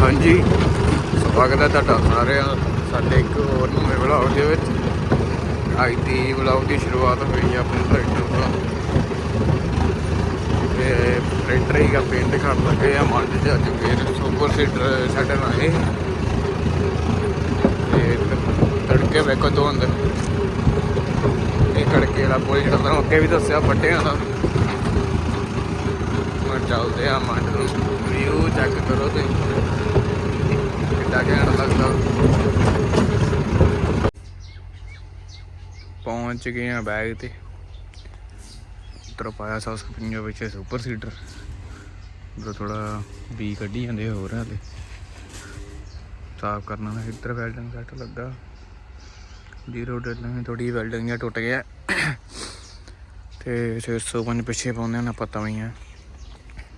ਹਾਂਜੀ। ਸਵਾਗਤ ਹੈ ਤੁਹਾਡਾ ਸਾਰਿਆਂ ਦਾ। ਸਾਡੇ ਇੱਕ ਹੋਰ ਨਵੇਂ ਵਲੌਗ ਦੇ ਵਿੱਚ। ਅੱਜ ਦੀ ਵਲੌਗ ਦੀ ਸ਼ੁਰੂਆਤ ਹੋਈ ਹੈ ਆਪਣੇ ਟਰੈਕਟਰ ਤੋਂ। ਤੇ ਟਰੈਕਟਰ ਹੀ ਦਾ ਪੇਂਟ ਕਰਨ ਲੱਗੇ ਆ। ਮੰਡ 'ਚ ਅੱਜ ਫੇਰ ਸੁਪਰ ਸੀਟਰ ਸਾਡੇ ਨਾਲ ਲਾਏ ਤੇ ਤੜਕੇ ਵੇਖੋ ਤੋਂ ਅੰਦਰ ਇਹ ਕੜਕੇ ਵਾਲਾ ਪੁਲ ਜਿਹੜਾ ਤੁਹਾਨੂੰ ਅੱਗੇ ਵੀ ਦੱਸਿਆ ਫੱਟਿਆਂ ਦਾ। ਹੁਣ ਚੱਲਦੇ ਆ ਮੰਡ ਨੂੰ ਵਿਊ ਚੈੱਕ ਕਰੋ ਤੇ ਕਿੱਡਾ ਘੈਂਟ ਲੱਗਦਾ। ਪਹੁੰਚ ਗਏ ਆ ਬੈਗ ਤੇ। ਉੱਤਰ ਪਾਇਆ ਸੌ ਸਪਿੰਜੋ ਵਿੱਚ ਸੁਪਰ ਸੀਟਰ ਉਹ ਥੋੜਾ ਵੀ ਕੱਢੀ ਜਾਂਦੇ ਹੋਰ ਹਾਲੇ ਸਾਫ਼ ਕਰਨਾ ਹੈ ਇੱਧਰ ਵੈਲਡਿੰਗ ਸੈੱਟ ਲੱਗਾ। ਜ਼ੀਰੋ ਡੈਡਲਿੰਗ ਥੋੜੀ ਵੈਲਡਿੰਗ ਟੁੱਟ ਗਿਆ। ਤੇ 605 ਪਿੱਛੇ ਪਾਉਂਦੇ ਨੇ ਪਤਾ ਵੀ ਆ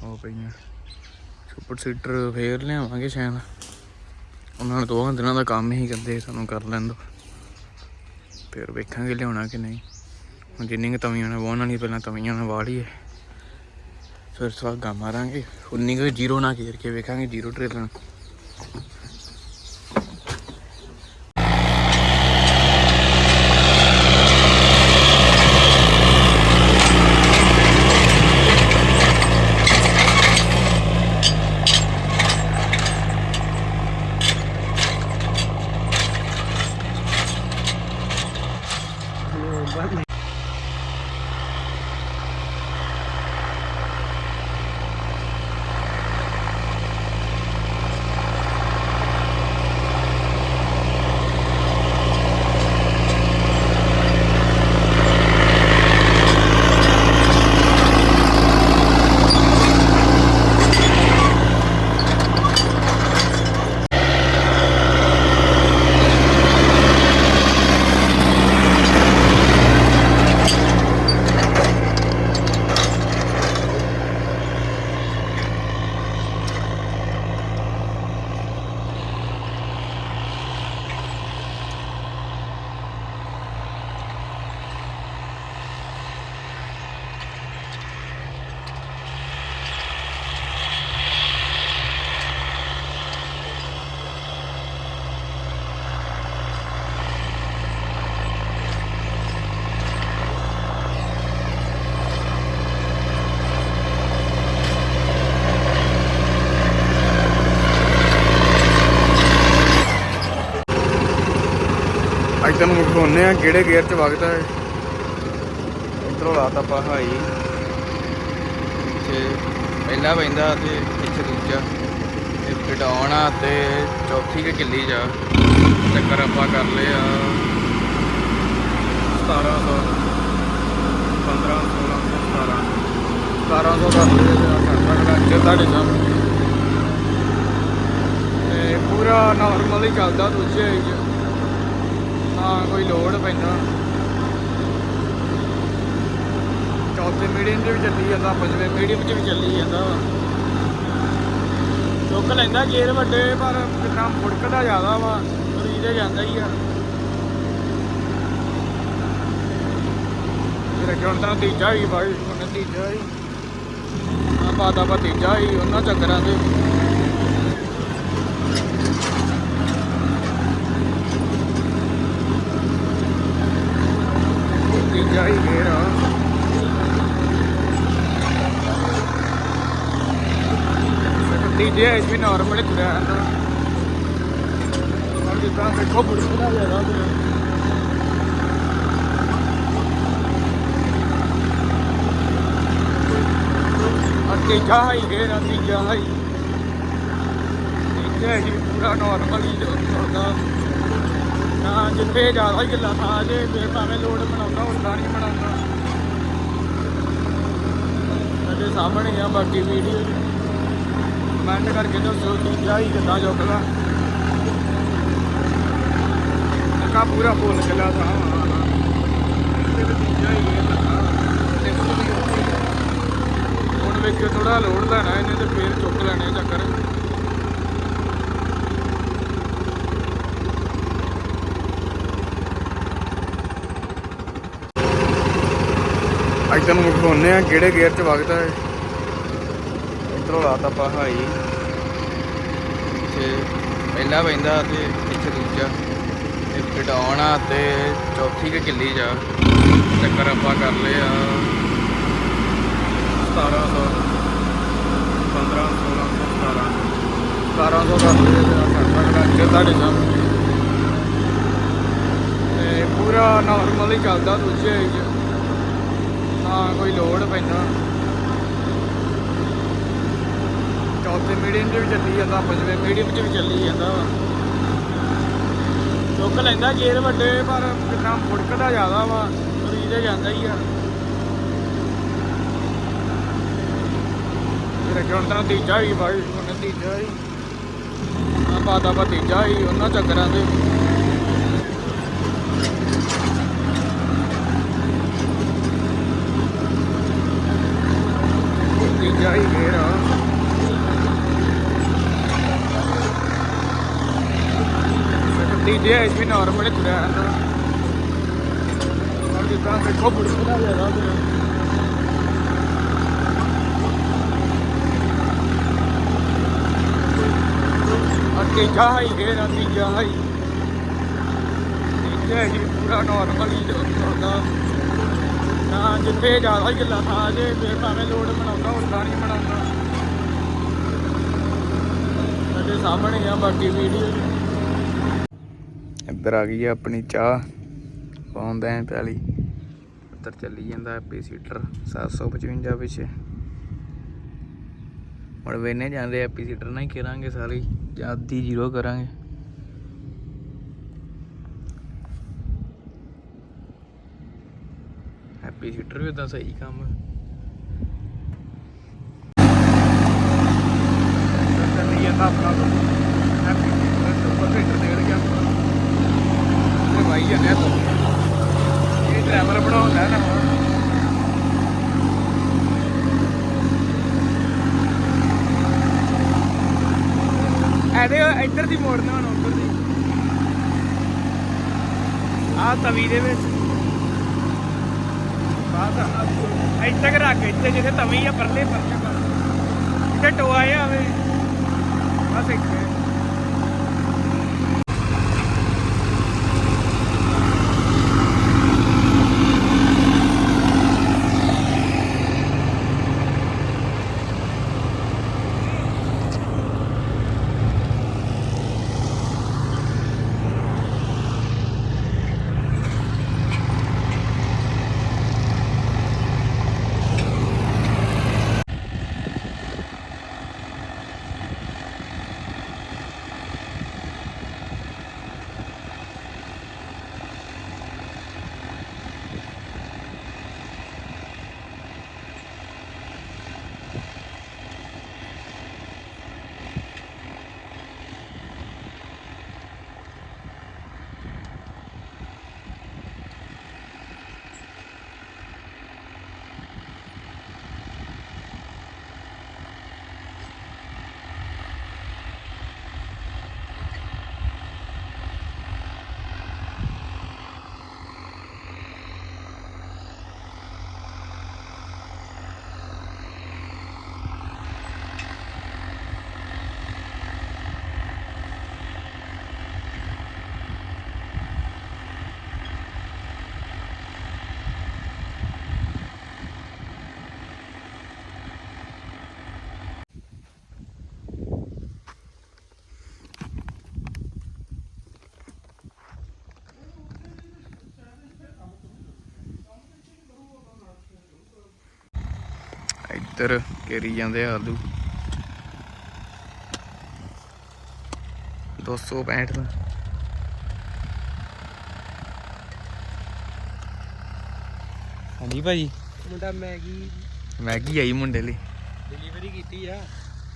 ਉਹ ਪਈਆਂ। ਸੁਪਰ ਸੀਟਰ ਫੇਰ ਲਿਆਵਾਂਗੇ ਸ਼ਾਇਦ। ਉਹਨਾਂ ਨੇ ਦੋਹਾਂ ਦਿਨਾਂ ਦਾ ਕੰਮ ਹੀ ਕਹਿੰਦੇ ਸਾਨੂੰ ਕਰ ਲੈਣ ਦੋ। ਫਿਰ ਵੇਖਾਂਗੇ ਲਿਆਉਣਾ ਕਿ ਨਹੀਂ। ਹੁਣ ਜਿੰਨੀ ਕੁ ਤਵੀਆਂ ਨੇ ਵਾਹਣ ਵਾਲੀ ਪਹਿਲਾਂ ਤਵੀਆਂ ਨਾਲ ਵਾਹ ਲਈਏ। ਫਿਰ ਸਵਾਗਾ ਮਾਰਾਂਗੇ। ਉਨੀ ਕੁ ਜ਼ੀਰੋ ਨਾ ਘੇਰ ਕੇ ਵੇਖਾਂਗੇ, ਜ਼ੀਰੋ ਟ੍ਰੇਲਰ ਅੱਜ ਆ, ਕਿਹੜੇ ਗੇਅਰ 'ਚ ਵਗਦਾ ਹੈ ਇਧਰੋਂ ਲਾਤਾ ਆਪਾਂ ਹਾਈ ਤੇ ਪਹਿਲਾ ਪੈਂਦਾ ਤੇ ਇੱਥੇ ਦੂਜਾ। ਤੇ ਪਟਾਉਣ ਆ ਤੇ ਚੌਥੀ ਕੇ ਕਿੱਲੀ ਜਾ। ਚੱਕਰ ਆਪਾਂ ਕਰ ਲਏ ਆ 1700 15 16 17 1700 ਕਰ ਲਏ ਆ ਕਰਦਾ ਕਰਾਂਗੇ ਤੁਹਾਡੇ ਸਾਹਮਣੇ। ਤੇ ਪੂਰਾ ਨਾਰਮਲ ਹੀ ਚੱਲਦਾ ਦੂਜੇ ਹਾਂ, ਕੋਈ ਲੋਡ ਪੈਂਦਾ। ਚੌਥੇ ਮੀਡੀਅਮ 'ਚ ਵੀ ਚੱਲੀ ਜਾਂਦਾ, ਪੰਜਵੇਂ ਮੀਡੀਅਮ 'ਚ ਵੀ ਚੱਲੀ ਜਾਂਦਾ ਵਾ। ਚੁੱਕ ਲੈਂਦਾ ਗੇਰ ਵੱਡੇ, ਪਰ ਕਿੰਨਾ ਮੁੜਕਦਾ ਜ਼ਿਆਦਾ ਵਾ ਤੁਰੀ ਤੇ ਜਾਂਦਾ ਹੀ ਆ। ਫਿਰ ਹੁਣ ਤਾਂ ਤੀਜਾ ਹੀ ਬਾਈ, ਹੁਣ ਤੀਜਾ ਹੀ। ਆ ਬਾਦਾ ਬਾ ਤੀਜਾ ਹੀ, ਉਹਨਾਂ ਚੱਕਰਾਂ ਦੇ ਤੀਜਾ ਹੀ ਗੇਰ ਆ ਤੀਜੇ ਐਸ ਵੀ ਨਾਰਮਲ ਤੁਰਿਆ ਜਾਂਦਾ ਹੁਣ ਜਿੱਦਾਂ ਦੇਖੋ ਬੁੜਕਦਾ ਜ਼ਿਆਦਾ ਤੇ ਆ ਤੀਜਾ ਹੀ ਗੇਰ ਆ ਤੀਜਾ ਹੀ ਤੀਜਾ ਹੀ ਪੂਰਾ ਨਾਰਮਲ ਹੀ ਚੱਲਦਾ ਹਾਂ, ਜਿੱਥੇ ਜ਼ਿਆਦਾ ਹੀ ਗੱਲਾਂ ਆ ਜੇ, ਫਿਰ ਭਾਵੇਂ ਲੋਡ ਬਣਾਉਂਦਾ, ਉੱਦਾਂ ਨਹੀਂ ਬਣਾਉਂਦਾ। ਸਾਡੇ ਸਾਹਮਣੇ ਆ ਬਾਕੀ ਵੀਡੀਓ ਕਮੈਂਟ ਕਰਕੇ ਦੱਸੋ ਕਿ ਜਾਈ ਕਿੱਦਾਂ ਚੁੱਕਦਾ। ਕਾ ਪੂਰਾ ਫੁੱਲ ਚੱਲਾ ਤਾਂ ਹੁਣ ਵੇਖਿਓ ਥੋੜਾ ਲੋਡ ਲੈਣਾ, ਇਹਨੇ ਤੇ ਫੇਰ ਚੁੱਕ ਲੈਣੇ ਚੱਕਰ। ਅੱਜ ਤੁਹਾਨੂੰ ਵਿਖਾਉਂਦੇ ਆ ਕਿਹੜੇ ਗੇਅਰ 'ਚ ਵਗਦਾ ਹੈ। ਇਧਰੋਂ ਲਾਤਾ ਆਪਾਂ ਹਾਈ ਇੱਥੇ ਪਹਿਲਾ ਪੈਂਦਾ ਤੇ ਇੱਥੇ ਦੂਜਾ। ਤੇ ਕਢਾਉਣ ਆ ਤੇ ਚੌਥੀ ਕਿ ਕਿੱਲੀ ਜਾ। ਚੱਕਰ ਆਪਾਂ ਕਰ ਲਿਆ 1700 15 1600 1700 1700 ਕਰ ਲਿਆ ਤੇ ਆਹ ਘੰਟਾ ਘੰਟਾ ਅੱਗੇ ਤੁਹਾਡੇ ਸਾਹਮਣੇ ਤੇ ਪੂਰਾ ਨਾਰਮਲ ਹੀ ਚੱਲਦਾ ਦੂਜੇ ਹਾਂ, ਕੋਈ ਲੋਡ ਪੈਂਦਾ। ਚੌਥੇ ਮੀਡੀਅਮ 'ਚ ਵੀ ਚੱਲੀ ਜਾਂਦਾ, ਪੰਜਵੇਂ ਮੀਡੀਅਮ 'ਚ ਵੀ ਚੱਲੀ ਜਾਂਦਾ ਵਾ। ਚੁੱਕ ਲੈਂਦਾ ਗੇਰ ਵੱਡੇ, ਪਰ ਕਿੰਨਾ ਮੁੜਕਦਾ ਜ਼ਿਆਦਾ ਵਾ ਤੁਰੀ ਤੇ ਜਾਂਦਾ ਹੀ ਆ। ਮੇਰੇ ਕੋਲ ਤਾਂ ਤੀਜਾ ਹੀ ਬਾਈ, ਉਹਨੇ ਤੀਜਾ ਹੀ। ਆ ਬਾਦਾ ਬਾ ਤੀਜਾ ਹੀ, ਉਹਨਾਂ ਚੱਕਰਾਂ ਦੇ ਤੀਜਾ ਹੀ ਗੇਰ ਆ ਤੀਜੇ ਇਸ ਵੀ ਨਾਰਮਲ ਤੁਰਿਆ ਜਾਂਦਾ ਔਰ ਜਿੱਦਾਂ ਦੇਖੋ ਬੁੜਕਦਾ ਜ਼ਿਆਦਾ ਤੁਰਿਆ ਔਰ ਤੀਜਾ ਹੀ ਗੇਰ ਆ ਤੀਜਾ ਹੀ। ਤੀਜਾ ਪੂਰਾ ਨਾਰਮਲ ਹੀ ਚੱਲਦਾ ਨਾ ਜਿੱਥੇ ਜ਼ਿਆਦਾ ਹੀ ਗੱਲਾਂ ਜੇ, ਫਿਰ ਭਾਵੇਂ ਲੋਡ ਬਣਾਉਂਦਾ ਹੁੰਦਾ ਨਹੀਂ ਬਣਾਉਂਦਾ। ਸਾਡੇ ਸਾਹਮਣੇ ਆ ਬਾਕੀ ਵੀਡੀਓ ਇੱਧਰ ਆ ਗਈ ਆਪਣੀ ਚਾਹ ਪਾਉਂਦਾ ਐ ਪਿਆਲੀ। ਉੱਧਰ ਚੱਲੀ ਜਾਂਦਾ ਐਪੀ ਸੀਟਰ 755 ਪਿੱਛੇ। ਹੁਣ ਵੇਨੇ ਜਾਂਦੇ ਐਪੀ ਸੀਟਰ ਨਾਲ ਹੀ ਕਰਾਂਗੇ ਸਾਰੀ ਜਾਂ ਅੱਧੀ ਜ਼ੀਰੋ ਕਰਾਂਗੇ। ਹੈਪੀ ਸੀਟਰ ਵੀ ਉਦਾਂ ਸਹੀ ਕੰਮ ਚੱਲੀ ਜਾਂਦਾ ਆਪਣਾ ਹੈਪੀ ਸੁਪਰ ਸੀਟਰ ਨਿਕਲ ਗਿਆ ਤੇ ਭਾਈ ਜਨੇ ਤੋਂ। ਇਹ ਡਰਾਈਵਰ ਬਣਾਉਂਦਾ ਨਾ। ਇਹਦੇ ਇੱਧਰ ਦੀ ਮੋੜਨਾ ਹੁਣ ਉੱਧਰ ਦੀ। ਆਹ ਤਵੀ ਦੇ ਵਿੱਚ। ਇੱਥੇ ਕਿ ਰੱਖ ਇੱਥੇ ਜਿੱਥੇ ਤਵੀ ਆ ਪਰਲੇ ਪਰਲੇ ਇੱਥੇ ਟੋਆ ਆ ਆਵੇ। ਇੱਧਰ ਕੇਰੀ ਜਾਂਦੇ ਆਲੂ। 265 ਦਾ। ਹਾਂਜੀ ਭਾਜੀ ਮੁੰਡਾ ਮੈਗੀ ਮੈਗੀ ਆਈ ਮੁੰਡੇ ਲਈ। ਡਿਲੀਵਰੀ ਕੀਤੀ ਆ।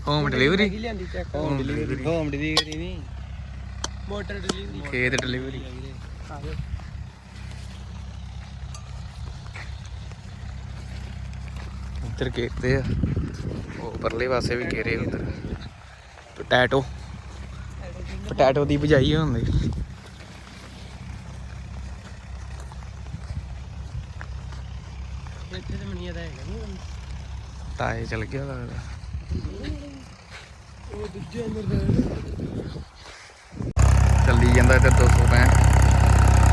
ਹੋਮ ਮੈਗੀ ਡਿਲੀਵਰੀ ਲਿਆਂਦੀ check Home home delivery. Home delivery ਨਹੀਂ ਮੋਟਰ ਡਿਲੀਵਰੀ। ਖੇਤ ਡਿਲੀਵਰੀ ਇੱਧਰ ਘੇਰਦੇ ਆ। ਉਹ ਪਰਲੇ ਪਾਸੇ ਵੀ ਘੇਰੇ ਉੱਧਰ। ਪੋਟੈਟੋ। ਪੋਟੈਟੋ ਦੀ ਬਜਾਈ ਹੁੰਦੀ। ਇੱਥੇ ਤੇ ਮਨੀਆ ਦਾ ਹੈਗਾ ਨਹੀਂ ਤਾਏ ਚਲ ਗਿਆ ਲੱਗਦਾ ਉਹ ਦੂਜੇ ਅੰਦਰ ਚੱਲੀ ਜਾਂਦਾ ਇੱਧਰ 265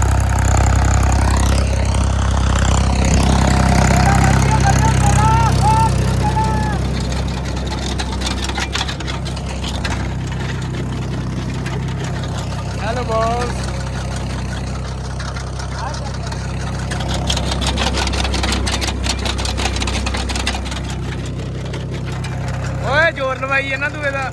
ਹੈਲੋ ਬੌਸ ਓਏ ਜ਼ੋਰ ਲਵਾਈ ਹੈ ਨਾ ਤੂੰ ਇਹਦਾ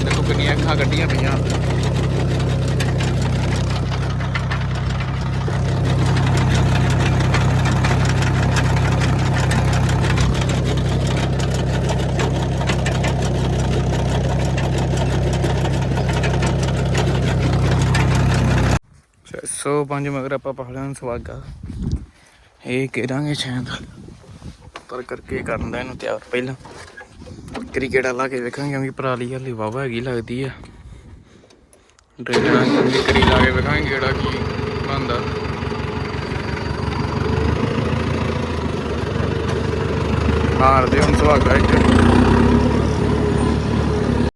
ਦੇਖੋ ਕਿੰਨੀਆਂ ਅੱਖਾਂ ਕੱਢੀਆਂ ਪਈਆਂ ਸੋ ਪੰਜ ਮਗਰ ਆਪਾਂ ਪਹਾੜਾਂ ਨੂੰ ਸਵਾਗਾ। ਇਹ ਕਰਾਂਗੇ ਸ਼ਾਇਦ। ਪਰ ਕਰਕੇ ਕਰਨ ਦਾ ਇਹਨੂੰ ਤਿਆਰ ਪਹਿਲਾਂ। ਕ੍ਰਿਕਟ ਲਾ ਕੇ ਵੇਖਾਂਗੇ, ਕਿਉਂਕਿ ਪਰਾਲੀ ਹਲੀ ਵਾਵਾ ਹੈਗੀ ਲੱਗਦੀ ਆ। ਡਰੇਨਾਂ ਦੀ ਕਰੀ ਲਾ ਕੇ ਵੇਖਾਂਗੇ ਕਿਹੜਾ ਕੀ ਬੰਦਾ ਹਾਰ ਹੁਣ ਸੁਹਾਗਾ ਇੱਕ